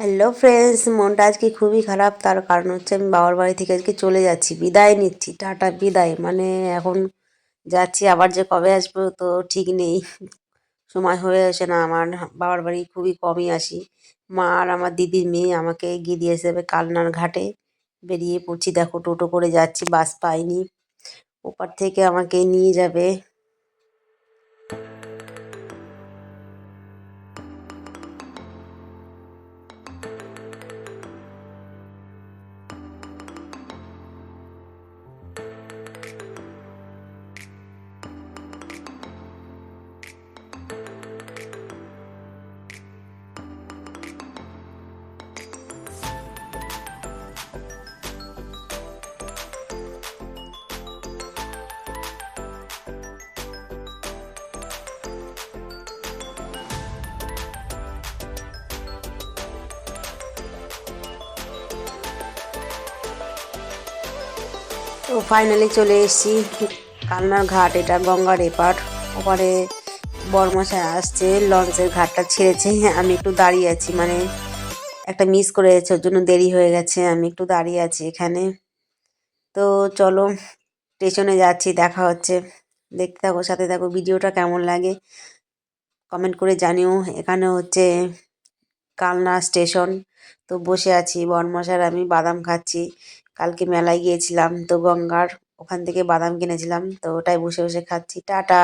Hello friends মনটা আজকে খুবই খারাপ। তার কারণ হচ্ছে আমি বাবার বাড়ি থেকে আজকে চলে যাচ্ছি। বিদায় নিচ্ছি। টাটা, বিদায়। মানে এখন যাচ্ছি। আবার যে কবে আসব তো ঠিক নেই। সময় হয়ে আসে না। আমার বাবার বাড়ি খুবই কমই আসি। মা আর আমার দিদির মেয়ে আমাকে এগিয়ে দিয়ে যাবে কালনার ঘাটে। বেরিয়ে পড়ছি। দেখো, টোটো করে যাচ্ছি। বাস পাইনি। ওপার থেকে আমাকে নিয়ে যাবে। তো ফাইনালি চলে এসেছি কালনার ঘাট, এটা গঙ্গার এপার। ওপারে বরমশাই আসছে, লঞ্চের ঘাটটা ছেড়েছে। আমি একটু দাঁড়িয়ে আছি মানে একটা মিস করে গেছে, ওর জন্য দেরি হয়ে গেছে, আমি একটু দাঁড়িয়ে আছি এখানে। তো চলো স্টেশনে যাচ্ছি, দেখা হচ্ছে। দেখতে থাকো, সাথে থাকো, ভিডিওটা কেমন লাগে? কমেন্ট করে জানিও। এখানে হচ্ছে কালনা স্টেশন তো বসে আছি বরমশার আমি বাদাম খাচ্ছি। কালকে মেলায় গিয়েছিলাম তো গঙ্গার ওখান থেকে বাদাম কিনেছিলাম তো ওটাই বসে বসে খাচ্ছি। টাটা!